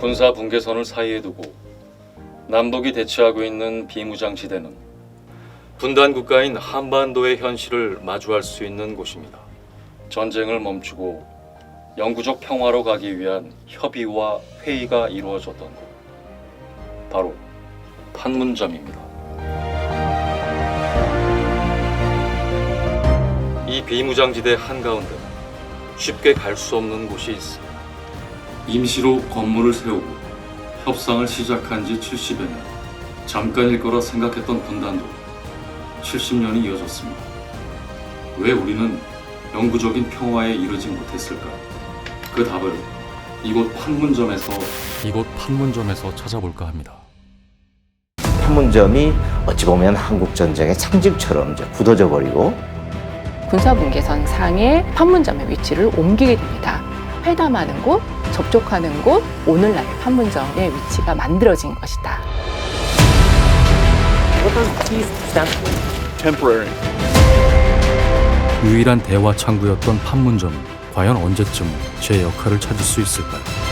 군사 분계선을 사이에 두고 남북이 대치하고 있는 비무장지대는 분단 국가인 한반도의 현실을 마주할 수 있는 곳입니다. 전쟁을 멈추고 영구적 평화로 가기 위한 협의와 회의가 이루어졌던 곳. 바로 판문점입니다. 이 비무장지대 한가운데 쉽게 갈 수 없는 곳이 있습니다. 임시로 건물을 세우고 협상을 시작한 지 70여 년. 잠깐일 거라 생각했던 분단도 70년이 이어졌습니다. 왜 우리는 영구적인 평화에 이르지 못했을까? 그 답을 이곳 판문점에서 이곳 판문점에서 찾아볼까 합니다. 판문점이 어찌 보면 한국 전쟁의 상징처럼 이제 굳어져 버리고 군사분계선 상의 판문점의 위치를 옮기게 됩니다. 회담하는 곳, 접촉하는 곳, 오늘날의 판문점의 위치가 만들어진 것이다. temporary. 유일한 대화 창구였던 판문점은 과연 언제쯤 제 역할을 찾을 수 있을까요?